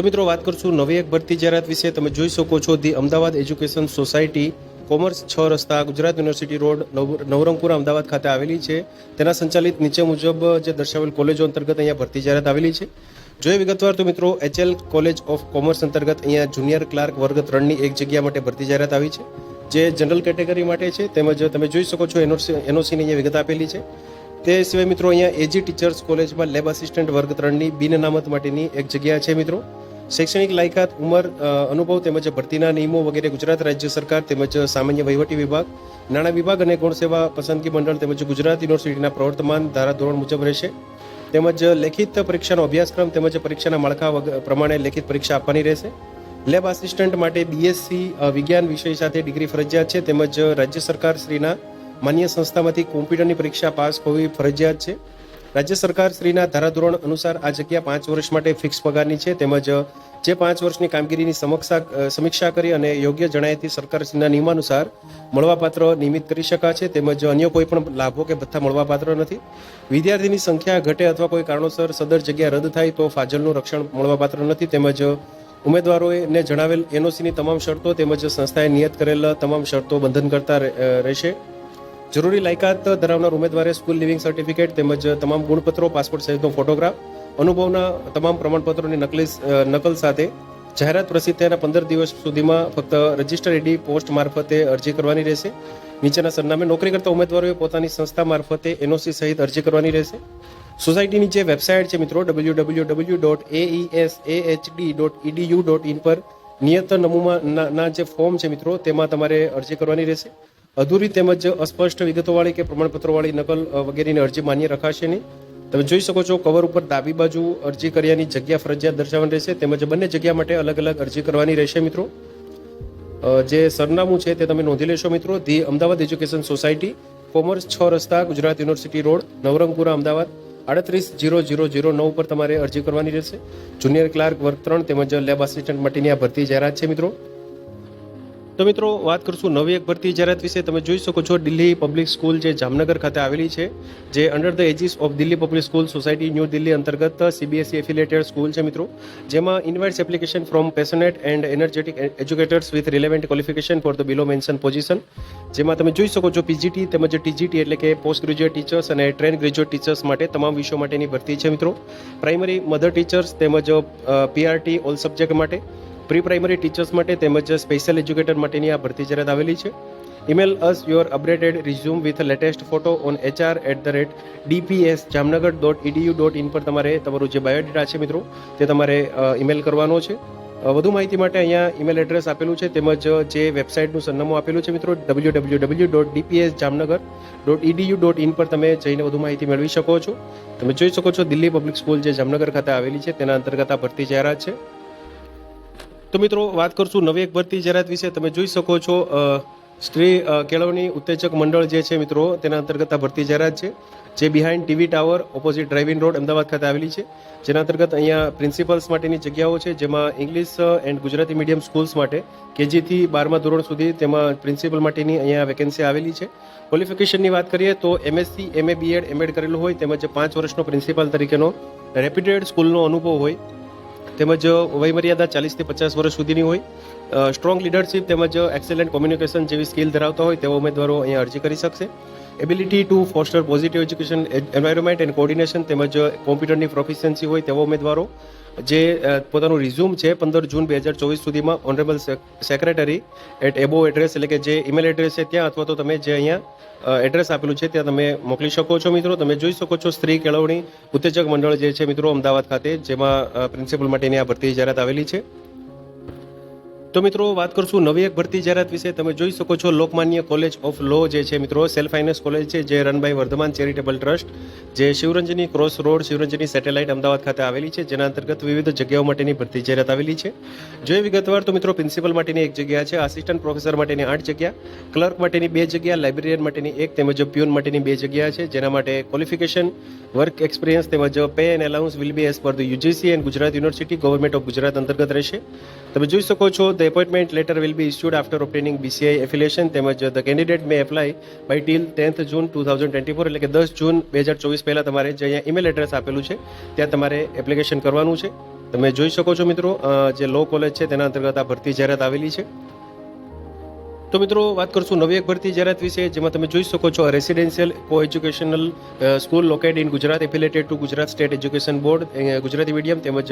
તો મિત્રો વાત કરશું નવી એક ભરતી જાહેરાત વિશે. તમે જોઈ શકો છો the Ahmedabad education society commerce છ રસ્તા ગુજરાત યુનિવર્સિટી રોડ નવ- નવરંગપુરા અમદાવાદ ખાતે આવેલી છે. તેના સંચાલિત નીચે મુજબ જે દર્શાવેલ કોલેજો અંતર્ગત અહીંયા ભરતી જાહેરાત આવેલી છે. જોઈએ વિગતવાર તો મિત્રો એચએલ કોલેજ ઓફ કોમર્સ અંતર્ગત અહીંયા જુનિયર ક્લાર્ક વર્ગ ત્રણની એક જગ્યા માટે ભરતી જાહેરાત આવી છે. જે જનરલ કેટેગરી માટે છે. તેમજ તમે જોઈ શકો છો એનઓસી એનઓસીની અહીંયા વિગત આપેલી છે. તે સિવાય મિત્રો અહીંયા એજી ટીચર્સ કોલેજમાં લેબ આસિસ્ટન્ટ વર્ગ ત્રણની બિન અનામત માટેની એક જગ્યા છે મિત્રો. શૈક્ષણિક લાયકાત, ઉંમર અનુભવ તેમજ ભરતીના નિયમો વગેરે ગુજરાત રાજ્ય સરકાર તેમજ સામાન્ય વહીવટી વિભાગ, નાણાં વિભાગ અને ગૌણ સેવા પસંદગી મંડળ તેમજ ગુજરાત યુનિવર્સિટીના પ્રવર્તમાન ધારાધોરણ મુજબ રહેશે. તેમજ લેખિત પરીક્ષાનો અભ્યાસક્રમ તેમજ પરીક્ષાના માળખા પ્રમાણે લેખિત પરીક્ષા આપવાની રહેશે. લેબ આસિસ્ટન્ટ માટે બીએસસી વિજ્ઞાન વિષય સાથે ડિગ્રી ફરજિયાત છે તેમજ રાજ્ય સરકાર શ્રીના માન્ય સંસ્થામાંથી કોમ્પ્યુટરની પરીક્ષા પાસ હોવી ફરજિયાત છે. રાજ્ય સરકાર શ્રીના ધારાધોરણ અનુસાર આ જગ્યા પાંચ વર્ષ માટે ફિક્સ પગારની છે. તેમજ જે પાંચ વર્ષની કામગીરીની સમક્ષા સમીક્ષા કરી અને યોગ્ય જણાયથી સરકારશ્રીના નિયમાનુસાર મળવાપાત્ર નિયમિત કરી શકાશે તેમજ, અન્ય કોઈ પણ લાભો કે ભથ્થા મળવાપાત્ર નથી. વિદ્યાર્થીની સંખ્યા ઘટે અથવા કોઈ કારણોસર સદર જગ્યા રદ થાય તો ફાજલનું રક્ષણ મળવાપાત્ર નથી. તેમજ, ઉમેદવારોને જણાવેલ એનઓસીની તમામ શરતો તેમજ સંસ્થાએ નિયત કરેલ તમામ શરતો બંધન કરતા રહેશે. જરૂરી લાયકાત ધરાવનાર ઉમેદવારે સ્કૂલ લિવિંગ સર્ટિફિકેટ તેમજ તમામ ગુણપત્રો, પાસપોર્ટ સાઇઝનો ફોટોગ્રાફ, અનુભવના તમામ પ્રમાણપત્રોની નકલી નકલ સાથે જાહેરાત પ્રસિદ્ધ થયાના પંદર દિવસ સુધીમાં ફક્ત રજિસ્ટર એડી પોસ્ટ મારફતે અરજી કરવાની રહેશે. નીચેના સરનામે નોકરી કરતા ઉમેદવારોએ પોતાની સંસ્થા મારફતે એનઓસી સહિત અરજી કરવાની રહેશે. સોસાયટીની જે વેબસાઇટ છે મિત્રો W W W dot AES AHD dot edu dot in પર નિયત નમૂનાના જે ફોર્મ છે મિત્રો, તેમાં તમારે અરજી કરવાની રહેશે. અધૂરી તેમજ અસ્પષ્ટ વિગતોવાળી કે પ્રમાણપત્રોવાળી નકલ વગેરેની અરજી માન્ય રખાશે નહીં. તમે જોઈ શકો છો કવર ઉપર ડાબી બાજુ અરજી કર્યાની જગ્યા ફરજિયાત દર્શાવવાની રહેશે, તેમજ બંને જગ્યા માટે અલગ અલગ અરજી કરવાની રહેશે મિત્રો. જે સરનામું છે તે તમે નોંધી લેશો મિત્રો, the Ahmedabad education society, commerce છ રસ્તા, ગુજરાત યુનિવર્સિટી રોડ, નવરંગપુરા, અમદાવાદ. આડત્રીસ જીરો જીરો જીરો નવ પર તમારે અરજી કરવાની રહેશે. જુનિયર ક્લાર્ક વર્ગ ત્રણ તેમજ લેબ આસિસ્ટન્ટ માટેની આ ભરતી જાહેરાત છે મિત્રો. તો મિત્રો, વાત કરશું નવી એક ભરતી જાહેરાત વિશે. તમે જોઈ શકો છો, દિલ્હી પબ્લિક સ્કૂલ જે જામનગર ખાતે આવેલી છે, જે under the aegis of Delhi public school society new Delhi અંતર્ગત સીબીએસઈ એફિલેટેડ સ્કૂલ છે મિત્રો. જેમાં invites application from passionate and energetic educators with relevant qualification for the below mention position જેમાં તમે જોઈ શકો છો પીજીટી તેમજ ટીજીટી એટલે કે પોસ્ટ ગ્રેજ્યુએટ ટીચર્સ અને ટ્રેન ગ્રેજ્યુએટ ટીચર્સ માટે તમામ વિષયો માટેની ભરતી છે મિત્રો. પ્રાઇમરી મધર ટીચર્સ તેમજ પીઆરટી ઓલ સબ્જેક્ટ માટે. પ્રી પ્રાઇમરી ટીચર્સ માટે તેમજ સ્પેશિયલ એજ્યુકેટર માટેની આ ભરતી જાહેરાત આવેલી છે. Email us your updated resume with latest photo on HR at the rate DPS Jamnagar dot edu dot in પર તમારે તમારું જે બાયોડેટા છે મિત્રો, તે તમારે ઇમેલ કરવાનો છે. વધુ માહિતી માટે અહીંયા ઈમેલ એડ્રેસ આપેલું છે તેમજ જે વેબસાઇટનું સરનામું આપેલું છે મિત્રો W W W dot DPS Jamnagar dot edu dot in પર તમે જઈને વધુ માહિતી મેળવી શકો છો. તમે જોઈ શકો છો દિલ્હી પબ્લિક સ્કૂલ જે જામનગર ખાતે આવેલી છે, તેના અંતર્ગત આ ભરતી જાહેરાત છે. તો મિત્રો, વાત કરશું નવી એક ભરતી જાહેરાત વિશે. તમે જોઈ શકો છો સ્ત્રી કેળવણી ઉત્તેજક મંડળ જે છે મિત્રો, તેના અંતર્ગત આ ભરતી જાહેરાત છે, જે behind TV tower opposite driving road Ahmedabad ખાતે આવેલી છે. જેના અંતર્ગત અહીંયા પ્રિન્સિપલ્સ માટેની જગ્યાઓ છે, જેમાં English and Gujarati medium schools માટે કેજીથી બારમા ધોરણ સુધી તેમાં પ્રિન્સિપલ માટેની અહીંયા વેકેન્સી આવેલી છે. ક્વોલિફિકેશનની વાત કરીએ તો એમએસસી એમએ બીએડ એમએડ કરેલું હોય, તેમજ પાંચ વર્ષનો પ્રિન્સિપાલ તરીકેનો રેપ્યુટેડ સ્કૂલનો અનુભવ હોય તેમજ વયમર્યાદા ચાલીસથી પચાસ વર્ષ સુધીની હોય. સ્ટ્રોંગ લીડરશિપ તેમજ એક્સેલન્ટ કોમ્યુનિકેશન જેવી સ્કિલ ધરાવતા હોય તેવા ઉમેદવારો અહીંયા અરજી કરી શકશે. Ability to foster positive education environment and coordination તેમજ કોમ્પ્યુટરની પ્રોફિશિયન્સી હોય તેવા ઉમેદવારો, જે પોતાનું રિઝ્યુમ છે પંદર જૂન બે હજાર ચોવીસ સુધીમાં honourable secretary at above address એટલે કે જે ઈમેલ એડ્રેસ છે ત્યાં, અથવા તો તમે જે અહીંયા એડ્રેસ આપેલું છે ત્યાં તમે મોકલી શકો છો મિત્રો. તમે જોઈ શકો છો સ્ત્રી કેળવણી ઉત્તેજક મંડળ જે છે મિત્રો અમદાવાદ ખાતે, જેમાં પ્રિન્સિપલ માટેની આ ભરતી જાહેરાત આવેલી છે. તો મિત્રો, વાત કરશું નવી એક ભરતી જાહેરાત વિશે. તમે જોઈ શકો છો લોકમાન્ય કોલેજ ઓફ લો જે છે મિત્રો, સેલ્ફ ફાઇનાન્સ કોલેજ છે, જે run by Vardhman charitable trust, જે Shivranjani cross road, Shivranjani satellite Ahmedabad ખાતે આવેલી છે, જેના અંતર્ગત વિવિધ જગ્યાઓ માટેની ભરતી જાહેરાત આવેલી છે. જોઈએ વિગતવાર તો મિત્રો, પ્રિન્સિપલ માટેની એક જગ્યા છે, આસિસ્ટન્ટ પ્રોફેસર માટેની આઠ જગ્યા, ક્લર્ક માટેની બે જગ્યા, લાઇબ્રેરિયન માટેની એક, તેમજ પ્યુન માટેની બે જગ્યા છે, જેના માટે ક્વોલિફિકેશન, વર્ક એક્સપિરિયન્સ, તેમજ pay and allowance will be as per the UGC and Gujarat university government of Gujarat અંતર્ગત રહેશે. તમે જોઈ શકો છો the appointment letter will be issued after obtaining BCI affiliation તેમજ the candidate may apply by till tenth June two thousand twenty four એટલે કે દસ જૂન બે હજાર ચોવીસ પહેલાં તમારે જે અહીંયા ઈમેલ એડ્રેસ આપેલું છે, ત્યાં તમારે એપ્લિકેશન કરવાનું છે. તમે જોઈ શકો છો મિત્રો જે લો કોલેજ છે, તેના અંતર્ગત આ ભરતી જાહેરાત આવેલી છે. તો મિત્રો, વાત કરશું નવી એક ભરતી જાહેરાત વિશે, જેમાં તમે જોઈ શકો છો residential co educational school locate in Gujarat affiliated to Gujarat state education board Gujarati medium તેમજ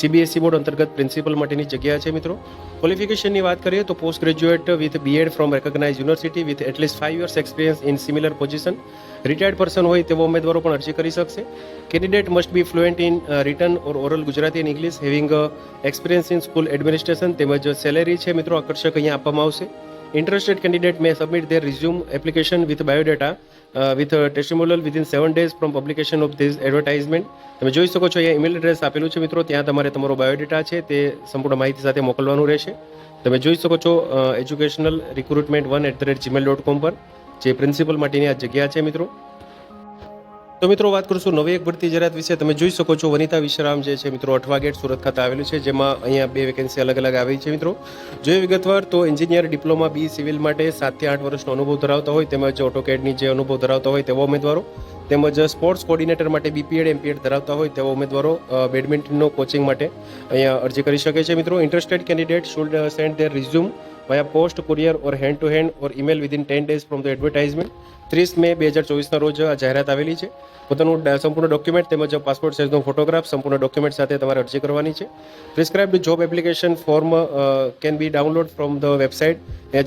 સીબીએસઈ બોર્ડ અંતર્ગત પ્રિન્સિપલ માટેની જગ્યા છે મિત્રો. ક્વોલિફિકેશનની વાત કરીએ તો post graduate with BEd from recognize university with at least five years experience in similar position retired person હોય તેવા ઉમેદવારો પણ અરજી કરી શકશે. Candidate must be fluent in written or oral Gujarati and English having experience in school administration તેમજ salary છે મિત્રો, આકર્ષક અહીંયા આપવામાં આવશે. Interested candidate may submit application with biodata uh, with a testimonial within seven days from publication of this advertisement. તમે જોઈ શકો છો અહીંયા ઈમેલ એડ્રેસ આપેલું છે મિત્રો. ત્યાં તમારે તમારો બાયોડેટા છે તે સંપૂર્ણ માહિતી સાથે મોકલવાનું રહેશે. તમે જોઈ શકો છો educational recruitment one at the rate Gmail dot com પર જે પ્રિન્સિપલ માટેની આ જગ્યા છે મિત્રો. તો મિત્રો વાત કરીશું નવી એક ભરતી જાહેરાત વિશે. તમે જોઈ શકો છો વનિતા વિશ્રામ જે છે મિત્રો અઠવા ગેટ સુરત ખાતે આવેલું છે, જેમાં અહીંયા બે વેકેન્સી અલગ અલગ આવી છે મિત્રો. જો વિગતવાર તો એન્જિનિયર ડિપ્લોમા બી સિવિલ માટે સાતથી આઠ વર્ષનો અનુભવ ધરાવતા હોય, તેમજ ઓટોકેડની જે અનુભવ ધરાવતા હોય તેવા ઉમેદવારો. તેમજ સ્પોર્ટ્સ કોર્ડિનેટર માટે બીપીએડ એમપીએડ ધરાવતા હોય તેવા ઉમેદવારો બેડમિન્ટનનો કોચિંગ માટે અહીંયા અરજી કરી શકે છે. મિત્રો interested candidate should send their resume via post courier or hand to hand or email within ten days from the advertisement ત્રીસ મે બે હજાર ચોવીસના રોજ આ જાહેરાત આવેલી છે. પોતાનું સંપૂર્ણ ડોક્યુમેન્ટ તેમજ પાસપોર્ટ સાઇઝનો ફોટોગ્રાફ સંપૂર્ણ ડોક્યુમેન્ટ સાથે તમારે અરજી કરવાની છે. Prescribed job application form can be download from the website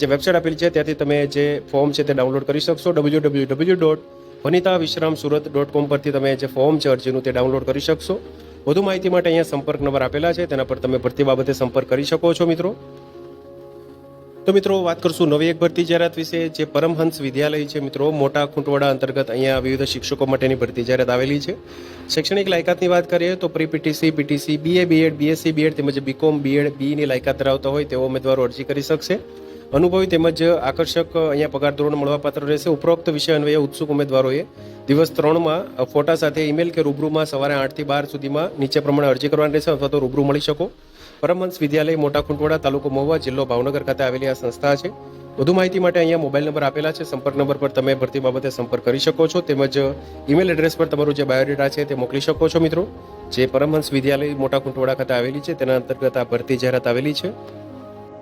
જે વેબસાઇટ આપેલી છે, ત્યાંથી તમે જે ફોર્મ છે તે ડાઉનલોડ કરી શકશો. W W W dot Vanita Vishram Surat dot કોમ પરથી તમે જે ફોર્મ છે અરજીનું તે ડાઉનલોડ કરી શકશો. વધુ માહિતી માટે અહીંયા સંપર્ક નંબર આપેલા છે, તેના પર તમે ભરતી બાબતે સંપર્ક કરી શકો છો મિત્રો. તો મિત્રો, વાત કરશું નવી એક ભરતી જાહેરાત વિશે. જે પરમહંસ વિદ્યાલય છે મિત્રો, મોટા ખૂંટવાડા અંતર્ગત અહીંયા વિવિધ શિક્ષકો માટેની ભરતી જાહેરાત આવેલી છે. શૈક્ષણિક લાયકાતની વાત કરીએ તો pre PTC PTC BA BEd BSc BEd તેમજ બીકોમ બીએડ બીની લાયકાત ધરાવતા હોય તેઓ ઉમેદવારો અરજી કરી શકશે. અનુભવી તેમજ આકર્ષક અહીંયા પગાર ધોરણ મળવાપાત્ર રહેશે. ઉપરોક્ત વિષય અન્વયે ઉત્સુક ઉમેદવારોએ દિવસ ત્રણમાં ફોટા સાથે ઈમેલ કે રૂબરૂમાં સવારે આઠથી બાર સુધીમાં નીચે પ્રમાણે અરજી કરવાની રહેશે અથવા તો રૂબરૂ મળી શકો. પરમહંસ વિદ્યાલય, મોટા ખુંટવાડા, તાલુકો મહુવા, જિલ્લો ભાવનગર ખાતે આવેલી આ સંસ્થા છે. વધુ માહિતી માટે અહીંયા મોબાઈલ નંબર આપેલા છે. સંપર્ક નંબર પર તમે ભરતી બાબતે સંપર્ક કરી શકો છો. તેમજ ઈમેલ એડ્રેસ પર તમારું જે બાયોડેટા છે તે મોકલી શકો છો મિત્રો. જે પરમહંસ વિદ્યાલય, મોટા ખૂંટવાડા ખાતે આવેલી છે. તેના અંતર્ગત આ ભરતી જાહેરાત આવેલી છે.